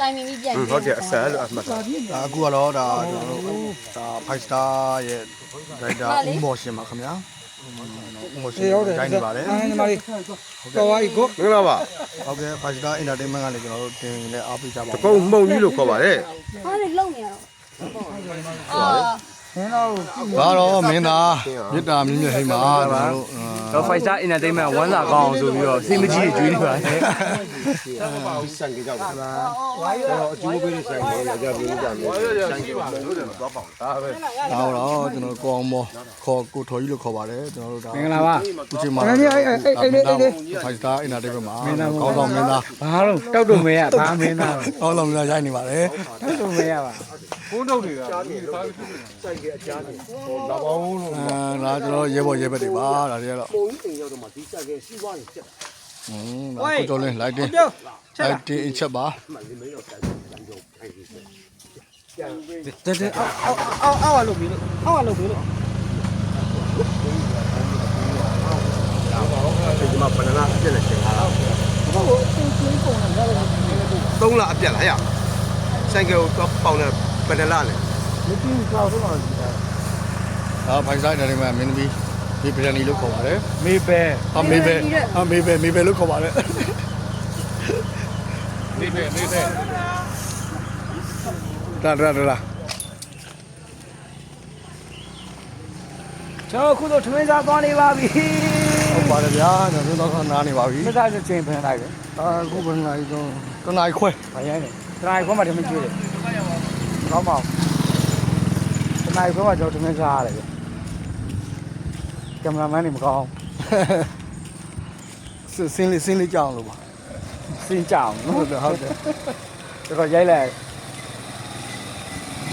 တိုင်မီကြီးပြန်อืมဟုတ်တယ်အဆက်လို့အမှတ်တာဒါအခုကတော့ဒါကျွန်တော်တို့ဒါ five star ရဲ့ဒါဒါဦးမော်ရှင်ပါခင်ဗျာဦးမော်ရှင်အေးဟုတ်တယ်တိုင်းနေပါတယ်အားနေပါလေတော်ပါပြီကိုမင်္ဂလာပါဟုတ်ကဲ့ five star entertainment ကလည်းကျွန်တော်တို့တင်လဲအားပေးကြပါတကုံမှုံကြီးလို့ခေါ်ပါတယ်ဟာလေလုံနေရတော့အာ မင်းတော့ဒါတော့မင်းသားမြစ်တာမြင့်မြတ်ဟိမ်းပါကျွန်တော်တို့တော့ Five Star Entertainment ဝမ်းစာကောင်းအောင်ဆိုပြီးတော့စိတ်မကြီးကျွေးနေပါတယ်ဆန်ကြကြပါလားတော့အကျိုးပေးတဲ့ဆန်ကိုလည်းကြပြလို့ကြမယ်ဆန်ကြပါလို့လည်းတော့ပေါ့ဒါပဲဒါတော့ကျွန်တော်ကိုအောင်မော်ခေါ်ကိုထော်ကြီးလို့ခေါ်ပါတယ်ကျွန်တော်တို့ဒါမင်္ဂလာပါဦးချင်းမာအဲ့ဒီအဲ့အဲ့အဲ့အဲ့အဲ့ five star entertainment မှာကောင်းဆောင်မင်းသားဘာလို့တောက်တော့မဲရဘာမင်းသားကောင်းဆောင်မင်းသားရိုက်နေပါတယ်တောက်တော့မဲရပါဒါပေါင်းလို့အဲဒါကျွန်တော်ရဲဘော်ရဲဘက်တွေပါဒါတွေကတော့ပုံကြီးအိမ်ရောက်တော့မှဒီစက်ကစီးပွားနေချက်ဟင်းဒါကိုတော်လင်းလိုက်တင်ပြောလိုက်တင်အချက်ပါတဲ့တဲ့အောက်အောက်အောက်လို့ပြီးလို့အောက်လို့ပြီးလို့ဒီမှာဘဏ္ဍာအပြက်နဲ့ရှင်လာတာသုံးလအပြက်လားဟဲ့ဆိုင်ကယ်ကိုပေါင်တဲ့ဘဏ္ဍာနဲ့ ဒါဖိုင်ဆိုင်တယ်မှာမင်းသမီးဒီပရနီလို့ခေါ်ပါတယ်မေပဲဟာမေပဲဟာမေပဲမေပဲလို့ခေါ်ပါတယ်မေပဲမေပဲဒါဒါဒါကျွန်တော်အခုတော့ထမင်းစားသွားနေပါပြီဟုတ်ပါတယ်ဗျာကျွန်တော်တော့ခနားနေပါပြီမစားချင်းဖန်လိုက်တယ်အခုဘယ်နိုင်တော့တနိုင်ခွဲဘာရိုင်းလဲတနိုင်ခွဲမှာထမင်းကျွေးတယ်ကောင်းပါတနိုင်ခွဲမှာကျွန်တော်ထမင်းစားရတယ်ဗျ ကင်မရာမန်နေမကောင်းစင်းလေးစင်းလေးကြောက်လို့ပါစင်းကြအောင်ဟုနော်တ်တယ်ဟုတ်တယ်တော်တော်ရိုက်လိုက်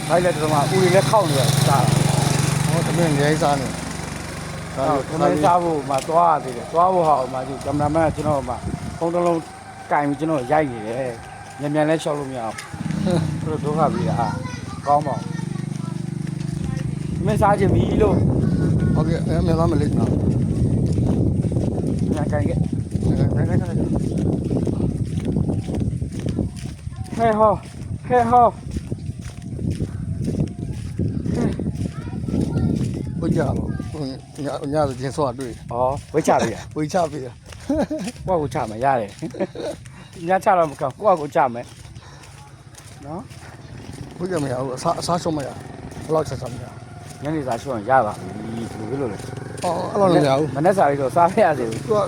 ရိုက်လိုက်တော့မှဦးတွေလည်းခောက်နေရစားဟောတမင်ရဲစားနေဒါတော့ခမင်းစားဖို့မှသွားရသေးတယ်သွားဖို့ဟာမှဒီကင်မရာမန်ကကျွန်တော်မှဖုန်းတစ်လုံးကင်ပြီးကျွန်တော်ရိုက်နေတယ်မြန်မြန်လဲလျှောက်လို့မရအောင်သူတို့ဒုက္ခပြီးတာကောင်းပါမင်းစားချင်ပြီလို့ ဟုတ်ကဲ့အဲမြန်သားမလေးနော်ညာကင်ခဲ့နိုင်နိုင်နိုင်ဟဲဟောဟဲဟောဘုရားလို့ညညဆိုချင်းစောတွေ့ဩဝိချပြီဝေချပေးတာကိုယ့်ကိုချမယ်ရတယ်ညချတော့မကောင်းကိုယ့်ကိုချမယ်နော်ဘု ရားမရဘူးအစားအစားရှုံးမရဘလောက်ချက်ချက်မရညနေစာရှုံးရပါပြီဒီလိုပဲလို့လေဟောအဲ့လိုလည်းမရဘူးမနေ့စာလေးတော့စားဖရစေဘူးသူက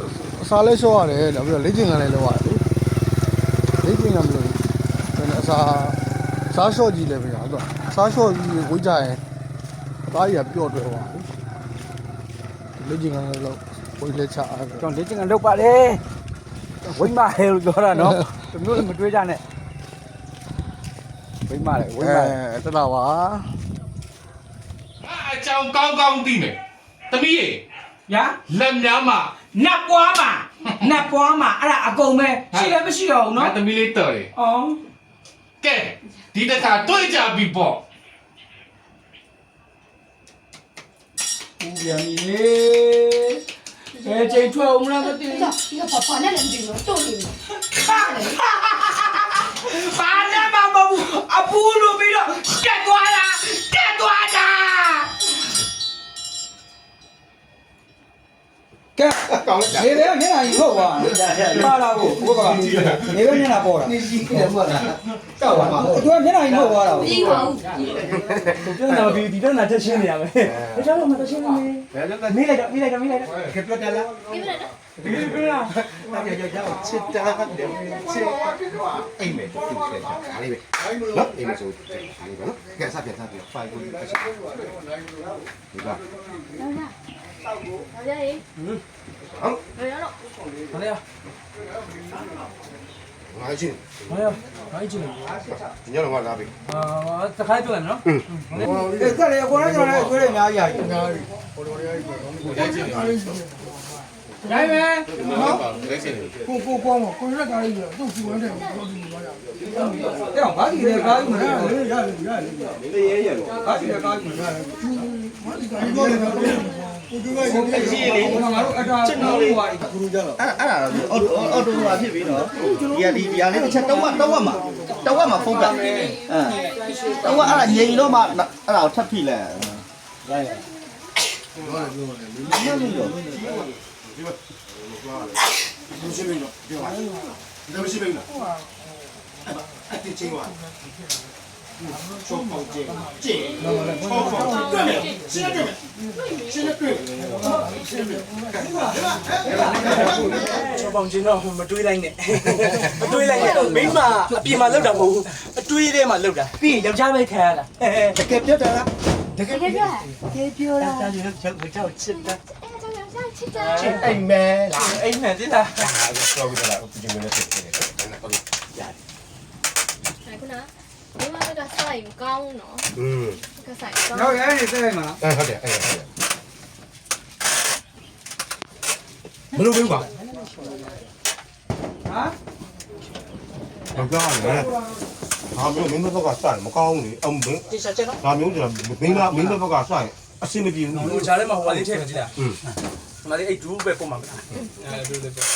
အစားလဲရှော့ရတယ်ဒါပြီးတော့လေ့ကျင့်ခံလည်းလုပ်ရတယ်လေ့ကျင့်ခံမလို့ဘယ်နဲ့အစားစားရှော့ကြည့်လည်းမရဘူးသူကစားရှော့ကြီးဝေးကြရင်အသားကြီးကပျော့တွဲသွားတယ်လေ့ကျင့်ခံလည်းလုပ်ဝေးလက်ချအားကျွန်တော်လေ့ကျင့်ကလုပ်ပါလေဝိမဟဲလို့ပြောတာနော်တမျိုးလည်းမတွေးကြနဲ့ဝိမလေဝိမလေအဲတတော်ပါ အကြောင်းကောင်းကောင်းသိမယ်။ တမီးရေညာလက်များမှာ နတ်ပွားမှာနတ်ပွားမှာအဲ့ဒါအကုန်ပဲရှိလည်းမရှိတော့ဘူးငါနော်တမီးလေးတော်တယ်အော်။ကဲဒီတစ်ခါတွေ့ကြပြီပေါ့ဦးပြန်ပြီလေဘယ်ချိန်ထွက်အောင်မလားမသိဘူးဒီကပပနဲ့လည်းမသိဘူးတို့နေတယ်ဘာနဲ့မှမဟုတ်ဘူးအပူလို့ပြီးတော့တက်သွားတာတက်သွားတာ ကဲနေပဲမျက်နှာကြီးဟုတ်ပါပါလာကိုဘုရားနေပဲမျက်နှာပေါ်တာနေရှိတယ်ဘုရားတောက်ပါသူကမျက်နှာကြီးဟုတ်သွားတာပြီးပါဘူးကျွန်တော်ဒီဒီတော့နာတက်ရှင်းနေရမယ်တခြားတော့မတက်ရှင်းနေမေးလိုက်တော့မေးလိုက်တော့မေးလိုက်တော့ခေပြတ်တယ်လားပြီးပါတော့ဒီလိုပြောတာချစ်တာတယ်ချစ်အိမ်မယ်သူ့တယ်အားလေးပဲနော်အိမ်မယ်ဆိုအားလေးပဲနော်ကဲစပြန်စပြန်ဖိုင်ကိုပတ်ချက်ဒီက ဟုတ်လားဟုတ်ရဲ့ဟုတ်ရတော့ဘာလဲငါချင်းဘာလဲဘာကြီးလဲညတော့ငါလာပြီအာတခါပြောရမယ်နော်အဲ့ကလေးကိုလည်းကျွန်တော်လည်းကျွေးရအများကြီးရတယ်ရိုင်းမယ်ကိုကိုကောင်းပါကိုရက်ကားကြီးတော့သူ့စီဝမ်းတယ်ကိုဒီလိုပါရတဲ့အောင်ဘာကြီးလဲကားကြီးမလားလေရလေရလေဘာကြီးလဲကားကြီးမလားမဒီကားကြီးတော့ လည်းဒီကကြီးလေငါတို့အတားချက်တော်လေးဟိုဟာကူကြတော့အဲ့အဲ့ဒါတော့အော်အော်တိုဟာဖြစ်ပြီနော်ဒီကဒီဒီဟာလေးတစ်ချက်တော့တော့မှာတော့မှာဖုန်းကအဲတော့အဲ့ဒါငြိမ်တော့မှအဲ့ဒါကိုထပ်ဖိလဲရရပြောတယ်ပြောတယ်လူရှိမင်းတော့ပြောပါလူရှိမင်းတော့အဲ့ဒီချင်း ဝါချောပေါကျဲကျဲချောပေါတွေ့မယ်ရှင်းတယ်ရှင်းတယ်တွေ့ချောပေါင်ချင်းတော့မတွေးလိုက်နဲ့မတွေးလိုက်နဲ့မိမအပြင်မှာလောက်တာမဟုတ်ဘူးအတွေးထဲမှာလောက်တာပြီးရင်ယောက်ျားပဲခံရတာအဲတကယ်ပြောတာလားတကယ်ပြောတာတကယ်ပြောတာတာကျော်ကျော်ကျော်ချစ်တာအဲကြောင်ကြောင်ချစ်တာအိမ်မဲလားအိမ်နဲ့တိတာပြောပြီးတော့ဒီမင်းနဲ့ဖြစ်နေတယ်ဟုတ်ကဲ့ ခုနဒီမှာ ကဆိုင်ကောင်းနော် อืม ကဆိုင်ကောင်း တော့အဲ့ဒီတဲ့မှာ အဲဟုတ်တယ်အဲ့ဟုတ်တယ်မလို့ဘူးပါ ဟမ် မကြောက်နဲ့ဟာမျိုးမင်းတို့ကစတယ်မကောင်းဘူးအမင်း တိစားချက်နော် ဒါမျိုးဆိုတာမင်းကမင်းတို့ကစတယ်အဆင်မပြေဘူး ဟိုချားထဲမှာဟိုလေးထည့်မယ်ကြည့်လား อืม ဒီ မှာလေးအဲ့ဒူးပဲပုံမှာမလားအဲဒူးလေးပေါ့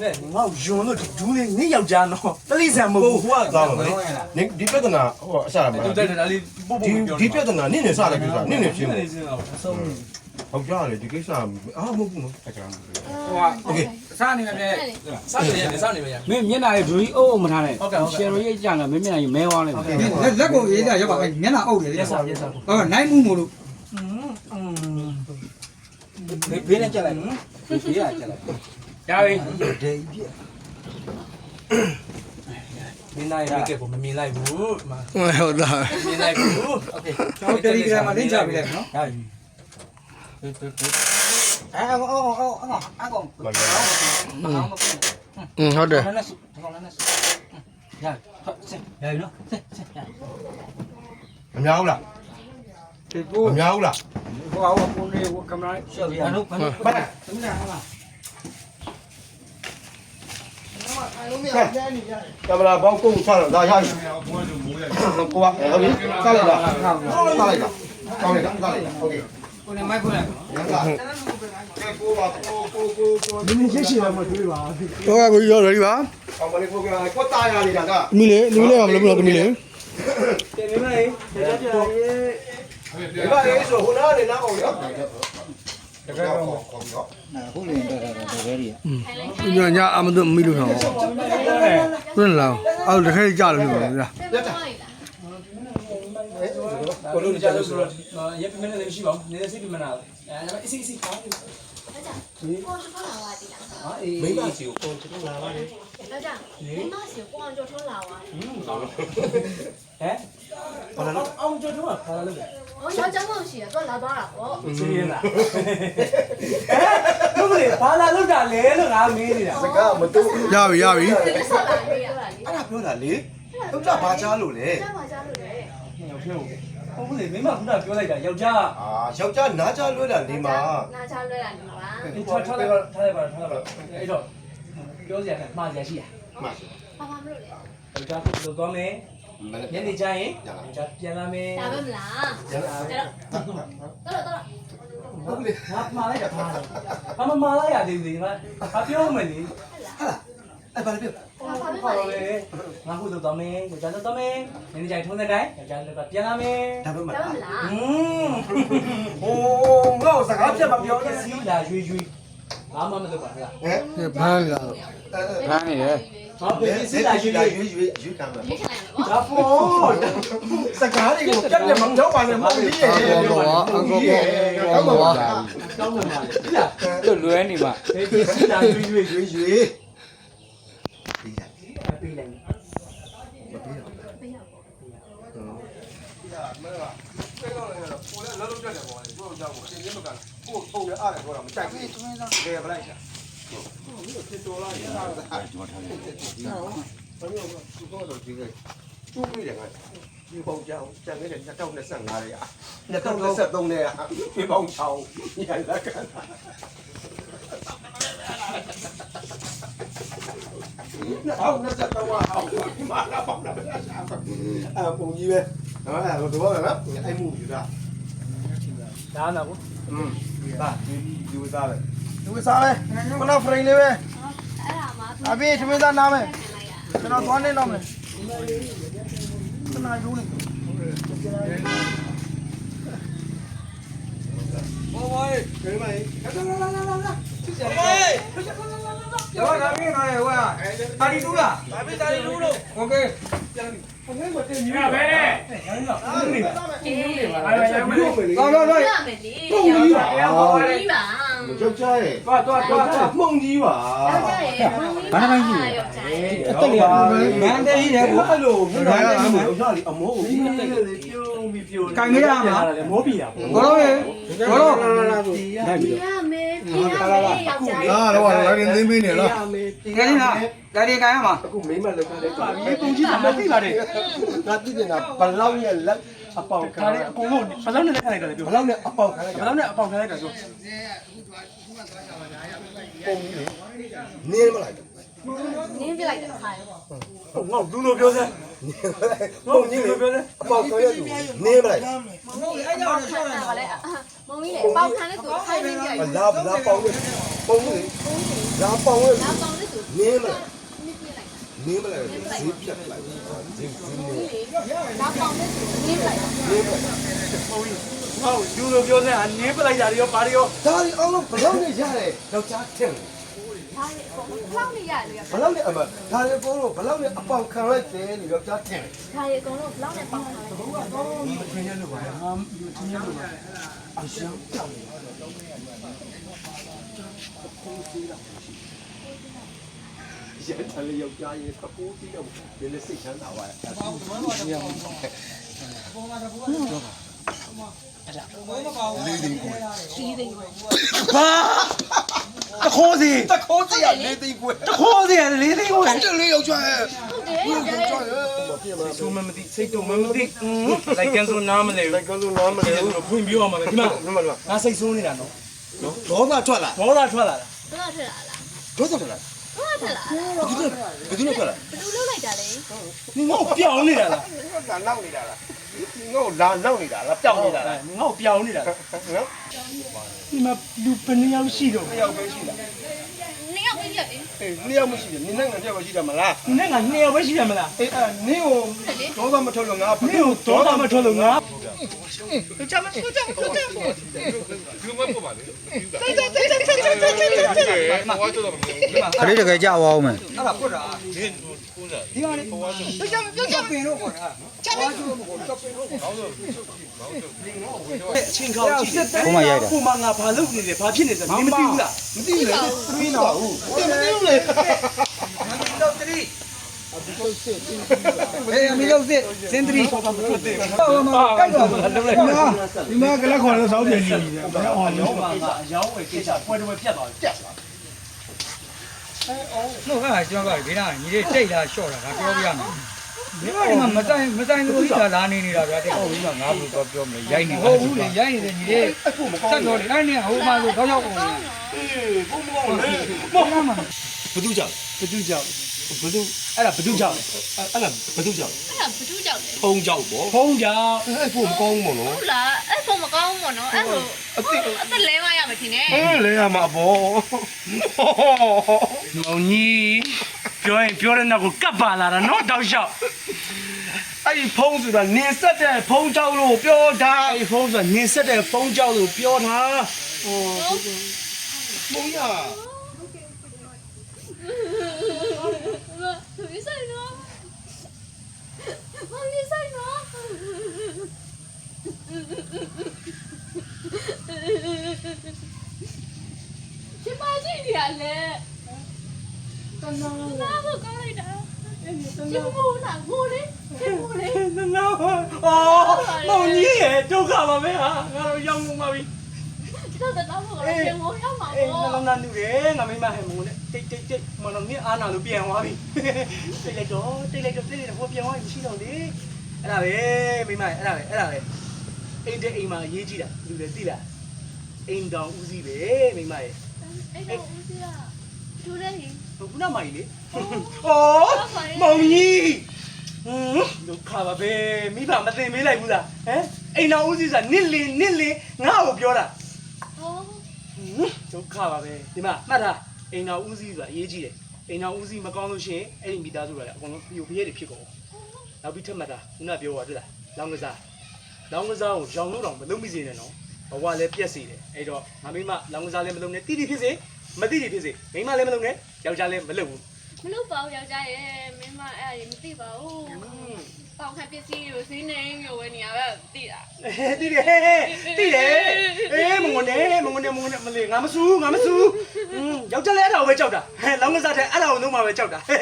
နဲ့ငါ့ယွန်းလို့ဒူးလေးနင်းယောက်ျားနော်တလိဆန်မဟုတ် ဟို ဘူး ဟိုကသွားမှာလေနင်ဒီပြဿနာဟိုအစရမှာ တူတက်တယ်ဒါလေးပို့ပို့ ဒီ ပြော ဒီပြဿနာနင့်နေစတယ်ပြဿနာနင့်နေရှင်း နေ တယ် စင်းတော့အဆုံး ဟုတ်ကြတယ်ဒီကိစ္စအာမဟုတ်ဘူးနော်တကယ်မဟုတ်ဘူး ဟိုဟာโอเคစားနေမယ် စားနေရတယ်စားနေမရ မင်းမျက်နှာရေးဒူကြီးအုပ်အုပ်မထားနဲ့ ဟုတ်ကဲ့ဟုတ်ကဲ့ ရှယ်ရိုရေးကြံကမင်းမျက်နှာရေးမဲသွားလိုက်မယ် လက်လက်ကိုရေးတာရောက်ပါအဲ့မျက်နှာအုပ်တယ်လေ ရက်စားရက်စား ဟောနိုင်မှုမို့လို့ ဘေးဘေးနဲ့ကြက်လိုက်နော်ဘေးကကြက်လိုက် ရပြီ မင်းနိုင်ရကဲကိုမမြင်လိုက်ဘူးဒီမှာ ဟုတ်သား မြင်လိုက်ဘူးโอเ ભીને ચલાય ભીને ચલાય này mình kể của mình này bú mà. Ôi hồi đó. Mình này bú. Ok. Cho cái đi ra mà đến nó. Đây. Từ từ từ. À ô ô ô ô ăn còn. Ừ hết rồi. Rồi, xem, rồi nữa. Xem, ဒီကို မများဘူးလား ဟိုဟာပုံလေးကင်မရာ ရှေ့ရနော်ဘာလို့ ဘာလဲ သမီးနာဟာ ကင်မရာဘောက်ကုန်းချတော့ဒါရပြီကိုကဟုတ်ပြီစားလိုက်လားစားလိုက်လားကောင်းလိုက်တာစားလိုက်โอเค ကိုနေမိုက်ကိုလိုက် ရန်ကကိုပါကိုကိုကိုကို ဟိုကကိုကြီးရော ready ပါ အောင်မလေးကိုကကိုတာရနေတာက သမီးလေးသမီးလေးကမလုပ်ဘူးလားသမီးလေး တယ်မလေးကြကြကြ ဒီကလေးဆိုဟိုနားနေနားအောင်ရောတကယ်တော့ခေါ်ပြီးတော့ညညအမတို့မီးလို့ဆောင်တွန်းလာအော်တခဲကြလို့ပြောဗျာပြောတာလားကိုလို့ကြလို့ဆိုတော့ရက်ပြမနေလည်းမရှိပါဘူးနည်းနည်းစိတ်ပြမနာအဲဒါပေမဲ့အစီအစီပါဘူးအဲ့ကြောင့်ကိုချထွန်းလာပါတီလားဟာ အေးမိမစီကိုပုံချင်လာပါတယ်အဲ့ကြောင့်မိမရှိကိုအောင်ကျော်ထွန်းလာပါဟမ်ဘာလို့အောင်ကျော်တော့ခါလာလို့ဟောယောက်ျားမရှိတော့လာသွားတာပေါ့စီးရလားအဲဘယ်လိုလဲဘာလာလို့တာလဲလို့ငါမေးနေတာစကားမတူရပြီရပြီဒီဆောက်လာနေရတာလေအဲ့ဒါပြောတာလေဟုတ်တာဘာချားလို့လဲကြားပါကြားလို့လေရောက်ဖြုတ် ဟုတ်ဘူးလေမိမကပြောလိုက်တာယောက်ျားအာယောက်ျားနားချလွဲတာနေမှာနာချလွဲတာနေပါအေးထားထားလိုက်ပါထားလိုက်ပါထားလိုက်ပါအဲ့တော့ပြောစရာနဲ့မှားစရာရှိရမှန်ဘာမှမလုပ်လေယောက်ျားကိုလိုသွားမယ်ညနေကျရင်ယောက်ျားပြန်လာမယ်ဒါပဲမလားအဲ့တော့တော်တော်တော်ဟုတ်လေငါမှားလိုက်တာမှားတယ်ဘာမှမှားလိုက်ရသေးဘူးဒီမှာဘာပြောမလဲအဲ့ဘာလဲပြော ဘာဘာဟောပဲလေငါခုလိုသွားမယ်ယောက်ျားလိုသွားမယ်ညနေကျရင်ထုံးတဲ့တိုင်းယောက်ျားလိုပြန်လာမယ်ဒါပဲမဒါလားပဲမလားอืมဟိုးငါ့စကားပြတ်မပြောနဲ့စီလာရွေရွေဘာမှမလုပ်ပါဘူးလားဟဲ့ဒီဘန်းလာဖမ်းနေတယ်ဟောဘေးစီလာရွေရွေရွေးရွေးရွေးခံမှာရွေးချယ်လိုက်မယ်ပေါ့ဒါပေါ်စကားတွေကိုပြတ်ပြတ်မပြောပါနဲ့မဟုတ်ဘူးလေအော်ကောအကောကောဘောကောင်းမှန်ပါလေလားသူ့လွဲနေမှာဘေးစီလာရွေရွေရွေးရွေး ပေးလိုက် ကိုပုံရအားလည်းတော့မကြိုက်ဘူးလေဘလိုက်ချာဖြစ်တော်လာရတာဟာကျွန်တော်ထားတယ်ဘာလို့သူကတော့ဒီကကျိုးပြတယ်ငါဒီပုံကြောင်ကျန်ခဲ့တဲ့2025ရဲ့2023နဲ့ဒီပုံချောင်းညလာကန်အောင်နဲ့ဆက်တော့အောင်ဒီမှာလာပေါ့လားအပုံကြီးပဲဟမ်အဲ့တော့တော့နော်အဲ့မှုယူတာဒါနာကိုဟ อืมဒါဒီဝစားလိုက် ဒီဝစားလဲခဏဖရိန်လေးပဲ အဲ့ဒါမှ အဖေသမင်းသားနားမယ်ကျွန်တော်သွားနေတော့မယ်ခဏယူနေ ဘောဘောရေးခရီးမကြီးလာလာလာလာလာလာ ကျော်လာပြီနော်လေဟိုကတာရီတူလားတာပြီတာရီတူလို့โอเค ဘယ်နဲ့ ဲ သွားသွားသွားရမယ်လေပုံကြီးပါပုံကြီးပါယောက်ျားရဲ့သွားသွားသွားသွားမှုံကြီးပါယောက်ျားရဲ့ပုံကြီးဘာမှမရှိဘူးယောက်ျားရဲ့တက်လေမန်တေးကြီးတယ်ကိုအဲ့လိုဘယ်လိုလဲယောက်ျားလေးအမိုးကိုပြုံးပြီးပြုံးကင်မရာမှာမိုးပြီတာဘောလုံးရေဘောလုံးပြရမယ်ပြရမယ်ယောက်ျားရဲ့ဟာတော့လည်းရင်းသိမင်းနေလား ငယ်လေး လားဒါတွေကန်ရမှာအခုမိမလောက်ထားတဲ့ပါပြီပုံကြီးကမသိပါနဲ့ငါသိနေတာဘလောက်ရဲ့လက်အပေါက်ခါဒါလေးအကုန်လုံးဘယ်လောက်နဲ့လက်ခံလိုက်တာလဲပြောဘလောက်နဲ့အပေါက်ခါလိုက်ဘယ်လောက်နဲ့အပေါက်ခံလိုက်တာပြောပုံကြီးလေနင်းမလိုက်နင်းပြလိုက်တယ်ခါရောငေါလူလိုပြောစမ်းပုံကြီးလေအပေါက်ခါရသူနင်းမလိုက်ပေါက်ခံတာကလည်းမုံကြီးလေပေါက်ခံတဲ့သူခိုင်းနေပြရလာလာပေါက်ရဲ့ပုံကြီးလာပေါက်ရဲ့လာပေါက်တဲ့သူနင်းမလိုက် နင်းမလိုက်ဈေးပြတ်လိုက်ဈေးဈေးနင်းလာပေါက်တဲ့သူနင်းပြလိုက်တာနင်းမလိုက်ငေါလူလိုပြောစမ်းအနင်းပလိုက်တာရောပါရောဒါဒီအောင်လို့ဘလောက်နဲ့ရတယ်ယောက်ျားထင်ဒါလေပေါက်လောက်နေရတယ်ဘလောက်နဲ့အမဒါဒီပုံလို့ဘလောက်နဲ့အပေါက်ခံလိုက်တယ်လို့ယောက်ျားထင်ဒါရေအကုန်လုံးဘလောက်နဲ့ပေါက်ထားလဲထင်ရလို့ပါဟာထင်ရလို့ပါအရှမ်းတောင်း ရတဲ့လေယောက်ျားရဲ့ကပိုးတီးတော့ဒီလက်စိတ်ချမ်းသာပါရဲ့တခိုးစီတခိုးစီရလေးသိန်းခွဲတခိုးစီလေးသိန်းကိုတလေးယောက်ျားရဲ့ဟုတ်တယ်ယောက်ျားရဲ့သူမမသိစိတ်တုံမမသိလိုက်ကန်ဆိုနားမလဲလိုက်ကလုံးနားမလဲဘူးဖွင့်ပြောရမှာလေဒီမှာမမလားငါစိတ်ဆိုးနေတာနော်ဒေါသထွက်လာဘောသာထွက်လာတာဘယ်တော့ထက်လာလားဒေါသထွက်လာဘယ်တော့ ထက်လာလဲဘယ်သူလဲဘယ်သူလဲထွက်လာဘယ်သူလုပ်လိုက်တာလဲနင်ငေါပြောင်းနေတာလားလာနောက်နေတာလားငါ့လာနောက်နေတာလားပြောင်းနေတာလားငေါပြောင်းနေတာလားနော်ဒီမှာလူပနေရောက်ရှိတော့နှစ်ယောက်ပဲရှိတာနှစ်ယောက်ပဲရတယ်အေးနှစ်ယောက်မရှိတယ်နင်းနဲ့ငါတယောက်ပဲရှိတယ်မလားနင်ကနှစ်ယောက်ပဲရှိတယ်မလားအေးအဲ့နင်းကိုဒေါသမထွက်လို့ငါနင်ကိုတော့တာမထွက်လို့ငါ ခလေးတကယ်ကြောက်အောင်မယ်အဲ့ဒါဖွတ်တာဒီမှာလေကြောက်ကြောက်ပင်လို့ခေါ်တာကြောက်လို့မခေါ်ကြောက်ပင်လို့ခေါ်အချင်းခေါက်ကြည့်တယ်ဘုမရိုက်တာကိုမငါဘာလုပ်နေလဲဘာဖြစ်နေလဲနင်မသိဘူးလားမသိဘူးလေသိတော့ဘူးသိမသိဘူးလေတော့တရီ အေးအမေတို့စစ်စင်တရီဟောမှာကြိုက်တော့ဒီမှာဒီမှာကလည်းခေါ်လို့စောင်းပြန်နေတယ်ဘယ်အောင်ရောလို့ပါကအယောင်းဝယ်ကိစ္စပွဲတော်ပြတ်သွားတယ်ဟုတ်ကဲ့ကျွန်တော်ကဘေးနာညီလေးတိတ်လာရှော့တာဒါပြောပြရမယ်ဒီမှာဒီမှာမဆိုင်မဆိုင်လို့ကြီးလာနေနေတာဗျာတဲ့ဟုတ်ပြီငါဘူးတော့ပြောမလို့ရိုက်နေဟုတ်ဘူးလေရိုက်နေတယ်ညီလေးဆက်တော့လေအဲ့နေဟိုမှာလို့တော့ရောက်ကုန်တယ်ဘသူကြောက်ဘသူကြောက် ဘသူအဲ့ဒါဘသူကြောင့်လဲအဲ့ဒါဘသူကြောက်အဲ့ဒါဘသူကြောက်လဲဖုံးကြောက်ပေါ့ဖုံးကြောင့်အဲ့ဖို့မကောင်းဘူးနော်ဟုတ်လားအဲ့ဖုန်းမကောင်းဘူးပေါ့နော်အဲ့ဟိုအသက်အသက်လဲမရမထင်နဲ့အဲ့လေရမှာပေါ့ငုံကြီးပြောရင်ပြောတဲ့နောက်ကိုကပ်ပါလာတာနော်တောက်လျှောက်အဲ့ဒီဖုံးဆိုတာနင်းဆက်တဲ့ဖုံးကြောက်လို့ပြောတာအဲ့ဒီဖုံးဆိုတာနင်းဆက်တဲ့ဖုံးကြောက်လို့ပြောတာမုံရ မဆိုင်နော်မဆိုင်နော် ရှင်မကြီးနေရလဲတနာနာကိုကောင်းလိုက်တာရှင်မိုးလားမိုးလေရှင်မိုးလေနော်အော်ငုံကြီးရဲ့ဒုက္ခပါပဲဟာငါတို့ရောက်မှုပါပြီတော့တော့ဘောကရှင်မိုးရောက်မှာအေးနှပေါ့လုံးသားနုတယ်ငါမိမဟဲ့မုန်းနဲ့တိတ်တိတ်တိတ်မတော်နင်းအားနာလို့ပြန်သွားပြီတိတ်လိုက်တော့တိတ်လိုက်တော့တိတ်လိုက်တော့ဟိုပြန်သွားပြီမရှိတော့လေအဲ့ဒါပဲမိမအဲ့ဒါပဲအဲ့ဒါပဲအိမ်တဲ့အိမ်မှာရေးကြည့်တာလူတွေသိလား အိမ်တောင်ဦးစီးပဲမိမရဲ့အဲ့တော့ဦးစီးကဒူရဲဟင်ခုနမိုင်လေဩမောင်ကြီးဟမ်ဒုက္ခပါပဲမိဘမသိမေးလိုက်ဘူးလားဟမ်အိမ်တော်ဦးစီးဆိုတာနစ်လင်းနစ်လင်းငါ့ကိုပြောတာဒုက္ခပါပဲဒီမှာမှတ်ထားအိမ်တော်ဦးစီးဆိုတာအရေးကြီးတယ်အိမ်တော်ဦးစီးမကောင်းလို့ရှိရင်အဲ့ဒီမိသားစုတွေကလည်းအကုန်လုံးပြိုပြဲတွေဖြစ်ကုန်နောက်ပြီးထပ်မှတ်ထားခုနပြောပါတွေ့လားလောင်းကစားလောင်းကစားကိုရောင်လို့တော့မလုပ်မိစေနဲ့နော် ဘဝလည်းပြက်စီတယ်အဲ့တော့ငါမိမလောင်းကစားလည်းမလုပ်နဲ့တိတိဖြစ်စေမတိတိဖြစ်စေမိမလည်းမလုပ်နဲ့ယောက်ျားလည်းမလုပ်ဘူးမလို့ပါဘူးယောက်ျားရဲ့မင်းမအဲ့ဒါကြီးမသိပါဘူးပေါင်ခန့်ပစ္စည်းကိုဈေးနေမျိုးဝယ်နေရပဲသိတာတိတယ်ဟဲ့ဟဲ့တိတယ်အေးမငုံနဲ့မငုံနဲ့မငုံနဲ့မလေးငါမစူးငါမစူးอืมယောက်ျားလည်းအဲ့ဒါကိုပဲကြောက်တာဟဲ့လောင်းကစားတဲ့အဲ့ဒါကိုလုံးမှာပဲကြောက်တာဟဲ့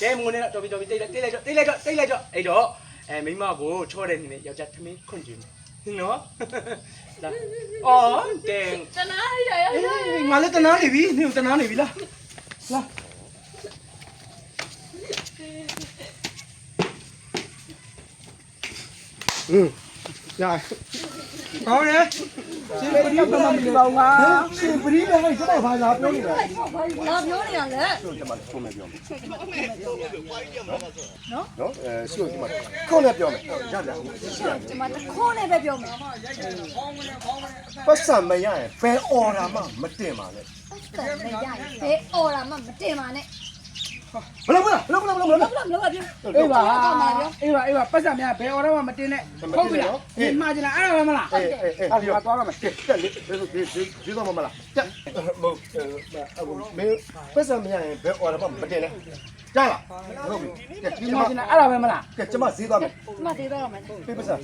ကဲမငုံနဲ့တော်ပြီတော်ပြီတိတ်လိုက်တိတ်လိုက်ကြောတိတ်လိုက်ကြောတိတ်လိုက်ကြောအဲ့တော့အဲမိမကိုချောတဲ့နေနဲ့ယောက်ျားထမင်းခွန့်ကြည့်မယ်နော် လာအော်တဲ့တနာရရရငါလည်းတနာနေပြီနင်တနာနေပြီလားလာရကောင်းတယ် ရှင်ပရိသမမီပေါင်းပါရှင်ပရိသမမီကျွန်တော်ဘာသာပြောနေတာလာပြောနေရလဲဆိုကျွန်မဖုန်းနဲ့ပြောမယ်နော်နော်အဲရှိလို့ကျွန်မခုနဲ့ပြောမယ်ရကြဒီမှာတခိုးနဲ့ပဲပြောမယ်ပတ်စံမရရင်ဘယ်အော်တာမှမတင်ပါနဲ့တန်မရရင်ဘယ်အော်တာမှမတင်ပါနဲ့ ဘလို့ဘလို့ဘလို့ဘလို့ဘလို့ဘလို့မလို့ပါပြောအေးပါအေးပါအေးပါပတ်စံများဘယ်အော်တော့မှမတင်နဲ့ဟုတ်ပြီလားဒီမှာကျင်လားအဲ့ဒါမှမလားအေးအေးအေးအဲ့ဒါသွားရမယ်တက်လေဒီဒီဒီတော့မလားတက်မဟုတ်မင်းပတ်စံမရရင်ဘယ်အော်တာမှမတင်နဲ့ကြားလားဟုတ်ပြီကဲဒီဒီမှာမှာကျင်လားအဲ့ဒါပဲမလားကဲကျွန်မဈေးသွားမယ်ဒီမှာသေးတော့မယ်ပြေးပတ်စံ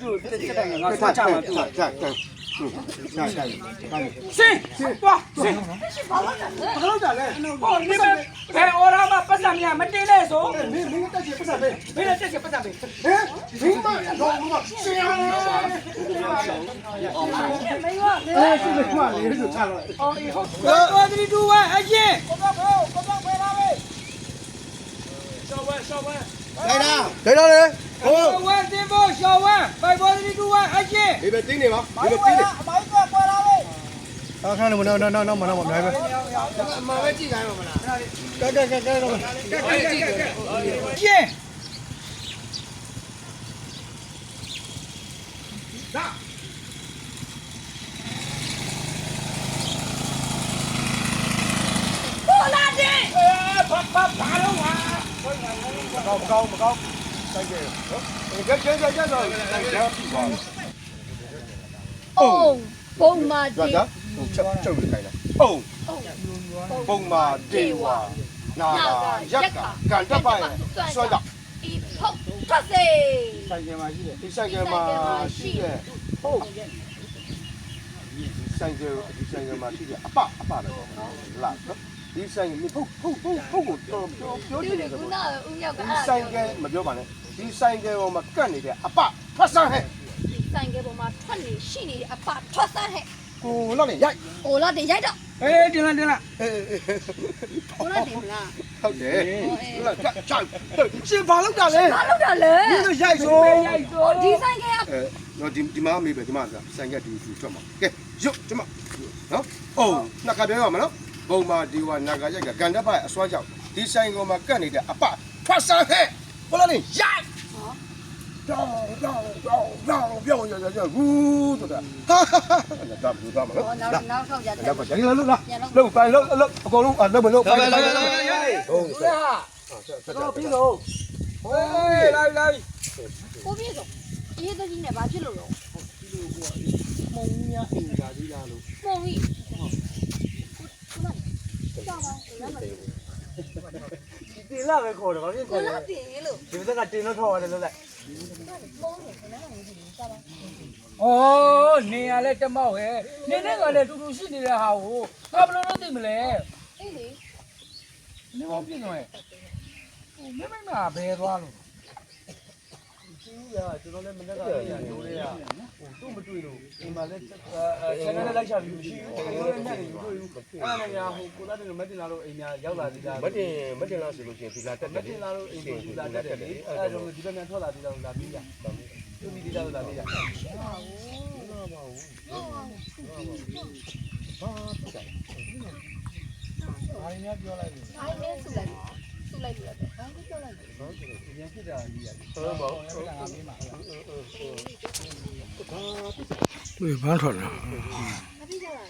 သူ့တက်တက်ငါဆွချမှာသူ့ကြာ ကြာကြာကြာကြာစင်သွားစင်ဘာလို့ကြာလဲဟောဒီမဲ့ဘယ်အော်တော့မှပတ်စံများမတင်နဲ့ဆိုမင်းမင်းတက်ချင်ပတ်စံပဲဘယ်နဲ့တက်ချက်ပတ်စံပေးဟမ်မင်းမတော့မဆရာအေးရှိတယ်မလေးဆိုချလာအော်အေးဟုတ်သွား3 2 1အရင်လိုက်တာလိုက်တော့လေဟိုဝမ်တင်ဖို့ရှော် ဝမ်5 4 3 2 1အရင်ဒီပဲတင်းနေပါဒီပဲတင်းနေအခါနေမနော်နော်နော်မနော်မနိုင်ပဲအမပဲကြည့်ခိုင်းပါမလားကဲကဲကဲကဲတော့ကျင်းဘာဘာဘာလို့ဟာကောင်းကောင်းမကောင်း တိုက်ကြနော်ကြက်ကြက်ကြက်ကြက်တော့ကြာပြီပါအုံဘုံမာကြာဒီကြာဟိုချက်ချုပ်ပြီးခိုင်းတာပုံပုံမာဒေဝနာရက်ကကန်တပ်ပါရဲ့ဆွဲတော့ဤဖုတ်ထွက်စေဆိုင်ကမှာရှိတယ်ဒီဆိုင်ကမှာရှိတဲ့ဟုတ်ဆိုင်ကဒီဆိုင်ကမှာရှိတဲ့အပအပလည်းပေါ့နော်လာနော် ဒီဆိုင်ကဟုတ်ဟုတ်ဟုတ်ဟုတ်ကိုတော့ပြောပြောဒီချင်တလိုယ်ကဆိုနာဦးရောက်ကဒီအဲ့ဆိုင်ကမပြောပါနဲ့ဒီဆိုင်ကပေါ်မှာကတ်နေတဲ့အပဖတ်ဆန်းဟဲ့ဆိုင်ကပေါ်မှာထွက်နေရှိနေအပထွက်စမ်းဟဲ့ကိုလောက်နေရိုက်။အိုလာတင်ရိုက်တော့အေးတင်လာတင်လာအေးအိုလာတင်မလားဟုတ်တယ်ဟုတ်လားချောက်ရှင်ဘာလောက်တာလဲ။ဘာလုပ်တာလဲဒီလိုရိုက်ဆိုရိုက်တော့။ဒီဆိုင်ကအဲတော့ဒီဒီမှာမေးပဲဒီမှာဆိုင်ကဒီစုထွက်မှာကဲရုပ်ဒီမှာနော်အိုးနှစ်ခါပြောရမှာနော် ဘုံမာဒီဝနာဂရိုက်ကကန်တပ်ပါအစွမ်းကြောင့်ဒီဆိုင်ကောင်မှာကတ်နေတဲ့အပဖတ်ဆန်းဟဲ့ဘလို့လဲရိုက်ကြောင်းကြောင်းကြောင်းကြောင်းပြောင်းရရရဟူးတော့တာဟာဒါဘူးသားမနော်ဟောနောက်နောက်ထောက်ကြတယ်လက်ပါကြရလို့လားလို့ပိုင်လို့လို့အကုန်လုံးအလုပ်မလုပ်ပိုင်ဟုတ်ကဲ့တော့ပြီးတော့ဟေးလိုက်လိုက်။ကိုပြည့်စုံ။အေးတကြီးနဲ့ဘာဖြစ်လို့လဲမုံညာအင်္ဂါဒီလားလို့။ပုံကြီး။ ကြောက်ပါ။လက်မတင်တင်လာပဲခေါ်တယ်ဗာဖြစ်။ကိုလာတင်လို့ဒီဘက်ကတင်တော့ထောက်ရတယ်လို့လိုက်ပုံနေခဏနေကြည့်ကြောက်ပါဩနေရလဲတမောက်ဟဲ့နေနဲ့ကလည်းတူတူရှိနေတဲ့ဟာကိုငါဘယ်လိုလုပ်သိမလဲ။အေးလေနေမပြင်းတော့ဟဲ့ဟိုမင်းမမဘယ်သွားလို့ သူကကျွန်တော်လည်းမနေ့ကလည်းညိုးလေးကဟိုသူ့မတွေ့လို့အိမ်မှာလည်းအဲဆယ်နဲ့လိုက်ချပြီးမရှိဘူးကျွန်တော်လည်းညနေမတွေ့ဘူးအဲ့ဒါနဲ့ညာဟိုကိုသားတွေမတင်လာလို့အိမ်များရောက်လာသေးတာမတင်မတင်လားဆိုလို့ရှိရင်ဒီလာတက်မတင်လာလို့အိမ်ကိုသူလာတတ်တယ်လေအဲ့ဒါကြောင့်ဒီဘက်မြန်ထွက်လာသေးတယ်လာပြီးကြသူမိသေးတယ်လာပြီးကြဘာရင်းပြောလိုက်လို့။အိုင်းနေစုလိုက်သူ့ လိုက်လို့လည်းဘာလို့ပြောလိုက်လဲပြန်ဖြစ်တာကြီးရတယ်ဟုတ်ပါဘူးဟုတ်လားပေးမှာသူဘာထွက်လာမပြီးကြပါ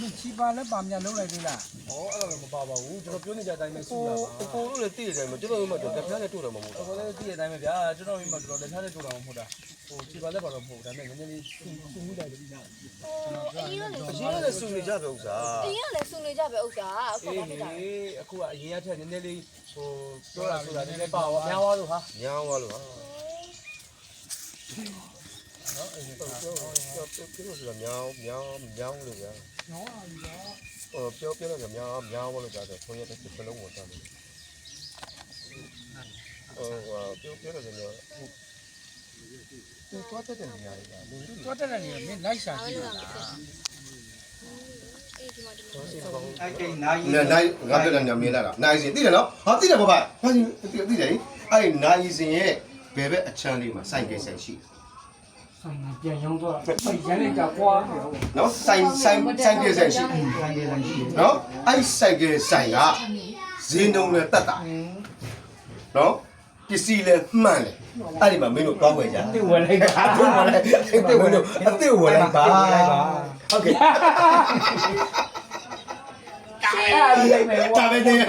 လေချီပါလက်ပါမြန်လုံးလိုက်သေးလားဩအဲ့ဒါလည်းမပါပါဘူးကျွန်တော်ပြောနေကြတိုင်းပဲစုတာပါအကိုတို့လည်းတည်တယ်မကျွန်တော်တို့မှတော့ဖျားနဲ့တို့တယ်မဟုတ်တော်တော်လေးတည့်ရတိုင်းပဲဗျာကျွန်တော်မိမတော်လက်ထားတဲ့တူတော်မဟုတ်တာဟိုချီပါလက်ပါတော့မဟုတ်ဒါပေမဲ့နည်းနည်းလေးစုစုမှုလိုက်ပြီးသားအရင်ကလည်းဘူးအရင်ကလည်းစုနေကြပဲဥစ္စာအရင်ကလည်းစုနေကြပဲဥစ္စာအခုအေးဘာဖြစ်တာလဲလေအခုကအရင်ကထက်နည်းနည်းလေးဟိုပြောတာဆိုတာနည်းနည်းပါပါများသွားလို့ဟာညောင်းသွားလို့ဟာ နော်အဲ့ဒီတော့ပြောပြောပြောဆိုတာညောင်းညောင်းညောင်းလို့ဗျာညောင်းပါဗျာဟိုပြောပြောလို့ညောင်းညောင်းလို့ကြာတယ်ခွန်ရတဲ့စလုံးဝင်သွားတယ်ဟိုပြောပြောလို့ညောင်းဟိုသွားတဲ့နေရာတွေကလူတွေတော်တဲ့နေမင်းလိုက်ရှာကြည့်လားအေးဒီမှာဒီမှာအဲ့ကိနာကြီးနိုင်နိုင်ငါပြောတယ်ညမြင်လာတာနိုင်စင်သိတယ်နော်ဟာသိတယ်ဘာဘာဟာသိသိတယ်အဲ့နိုင်စင်ရဲ့ဘယ်ဘက်အချမ်းလေးမှာစိုက်ကိစ္စရှိ ဆိုင်ကပြန်ရောင်းသွားပိတ်ရမ်းလိုက်ကြကွာနော်စိုက်စိုက်စိုက်ကိစ္စရှိဆိုင်ကလည်းရှိတယ်နော်အဲ့စိုက်ကိဆိုင်ကဈေးနှုန်းနဲ့တက်တာနော်ပစ္စည်းလည်းမှန်တယ်အဲ့ဒီမှာမင်းတို့တောင်းဝယ်ကြတိဝယ်လိုက်တာအစ်ဝယ်လိုက်အစ်ဝယ်လို့အစ်ဝယ်လိုက်ပါဟုတ်ကဲ့အဲ့ဒီလိုက်မယ်ဒါပဲနေရ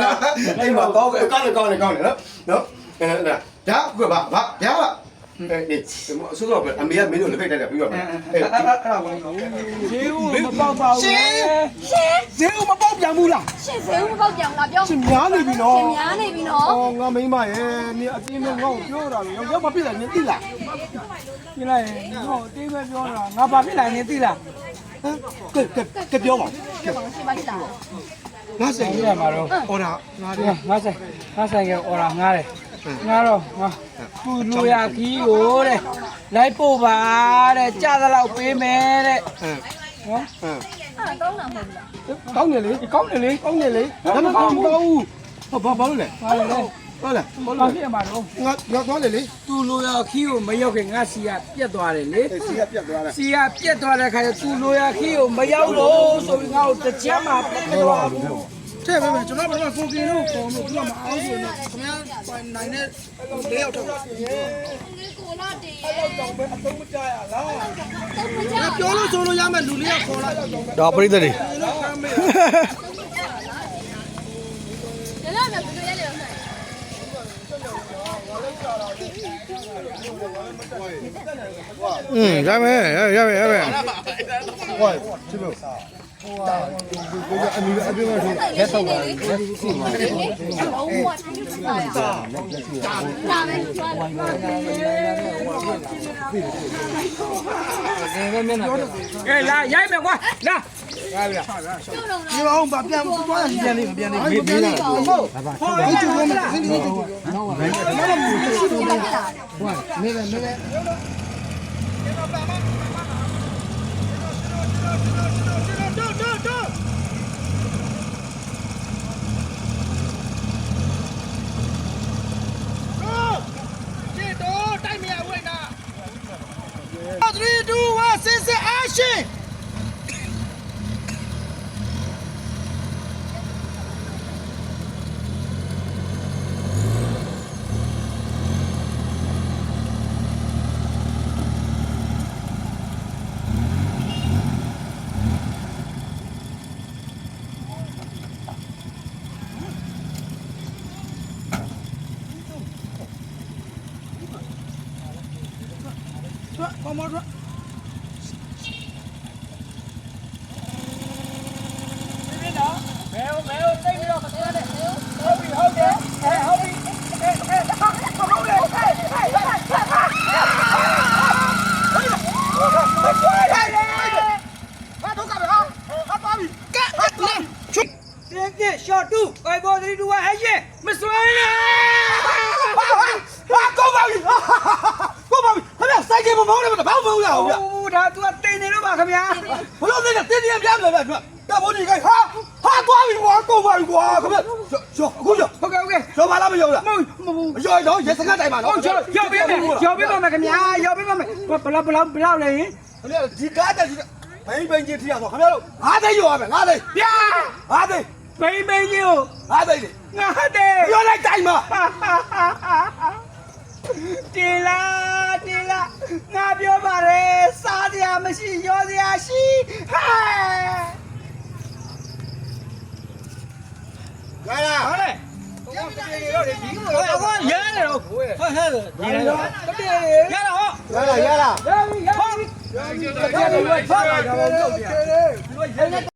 အဲ့မှာကောင်းကောင်းကောင်းကောင်းနော်နော်အဲ့ဒါဒါကဘာဘာဗျာ အဲ့ဒီဆိုတော့အမေကမင်းတို့လက်ဖက်တက်တယ်ပြီးတော့အဲ့အဲ့ဒါကိုဈေးဦးမပေါက်ပါဘူးရှင်ဈေးဦးမပေါက်ပြန်ဘူးလားရှင်းစေဦးမပေါက်ကြအောင်လားပြောရှင်များနေပြီနော်ရှင်းများနေပြီနော်အော်ငါမိမရဲ့နေအတင်းမဲ့ငါ့ကိုပြောတာလေရောက်မပြစ်တယ်နေသိလားပြလိုက်ရင်ဟိုအသေးပဲပြောတာငါဘာဖြစ်လာနေသိလားဟမ်ကဲကဲကဲပြောပါပြောပါဦးရှင်းပါရှိတာငါစိတ်ဒီကြီးရမှာတော့အော်ဒါငါဒီတို့ငါဆိုင်ငါဆိုင်ကအော်ရာငားတယ် ငားတော့ငါသူ့လိုရာခီးကိုတဲ့လိုက်ပို့ပါတဲ့ကြားသလောက်ပေးမယ်တဲ့ဟမ်နော်ဟမ်အဲ့ဒါကောင်းတာမဟုတ်ဘူးလားကောင်းတယ်လေကောင်းတယ်လေကောင်းတယ်လေဒါမှမဟုတ်ဘူးဟောဘာဘာလို့လဲဟာလေဟုတ်လားဘာဘာလို့ဖြစ်မှာတော့ငါငါသွားလေလေသူ့လိုရာခီးကိုမရောက်ခင်ငါစီကပြက်သွားတယ်လေအေးစီကပြတ်သွားတယ်စီကပြက်သွားတဲ့ခါကျသူ့လိုရာခီးကိုမရောက်လို့ဆိုပြီးငါ့ကိုတစ်ချက်မှပြက်မသွားဘူး ထဲပဲပဲကျွန်တော်ဘာမှကိုကင်းလို့ခေါ်လို့သူကမအောင်ဆိုတော့ခင်ဗျာပိုင်နိုင်တဲ့လေးယောက်တော့ဒီကိုလာတည်းရဲ့တော့မကြရလားတော့မကြပြောလို့ဆိုလို့ရမယ်လူလေးကခေါ်လိုက်ဒါပရိသတ်တွေဒါလည်းမပြောရလေတော့อืมရမယ်ရမယ်ရမယ်ဟောချစ်ဖို့ ဟိုကအမီအပြည့်မဲ့ဆိုလက်ဆောင်ပါလေရှိပါလေအုံးကတိုင်းပါရဒါပဲကျွမ်းလာကဲလာရိုက်မယ်ကွာလာလာပြီလားပြောတော့ဒီအောင်ဗပြန်သွားရပြန်လေးပြန်လေးမေးမေးလာဟုတ်ဟုတ်ဒီကျုံမလားဒီကျုံနော်ဘယ်နဲ့မလို့ရှိတော့ဟိုနေလေနေလေ3 Three, two, one, six, action! ထွက်ကောမထွက် ဘယ်ဘယ်တိတ်ပြီးတော့မဆွဲနဲ့ဟုတ်ပြီဟုတ်တယ်အဲဟုတ်ပြီအဲအဲဟုတ်တယ်ဟဲ့ဟဲ့ဟဲ့ဟဲ့ဟဲ့တင်းပြ short 2 5 4 3 2 1 action မစွဲနဲ့ ဟာကောပါပြီကောပါပြီခင်ဗျစိုက်ကမမောင်းနဲ့ဘာမှမဟုတ်ရဘူးဗျ ဟိုဒါ तू တိတ်နေတော့ပါခင်ဗျာ ဘလို့သိတယ်တင်းတင်းပြားမယ်ဗျတဘောဒီကဟာဟာသွားပြီကွာကောပါပြီကွာခင်ဗျရှောအခုရှောဟုတ်ကဲ့ဟုတ်ကဲ့ရှောပါလားမရှောလားမဟုတ်မဟုတ်မရှောတော့ရေစကားတိုင်ပါဟုနော်တ်ရောရောက်ပေးမယ်ရောက်ပေးပါမယ်ခင်ဗျာရောက်ပေးပါမယ်ဘလောက်ဘလောက်ဘလောက်လဲဒီကားတက်ဒီဘိန်းဘိန်းချင်းထီရတော့ခင်ဗျားတို့ငါးသိန်းရောရမယ်ငါးသိန်းဗျာငါးသိန်းဘိမ့်ဘိမ့်ကြီးကိုငါးသိန်းလေငါတဲ့ပြောလိုက်တိုင်းမှာ တင်လာတင်လာငါပြောပါတယ်စားစရာမရှိရောစရာရှိဟဲ့လာလာဟုတ်လေဟောရရတယ်တော့ဟဲ့ဟဲ့ဒီလိုတော့တည်းရရဟောရလာရလာရပြီရပြီရလာရလာ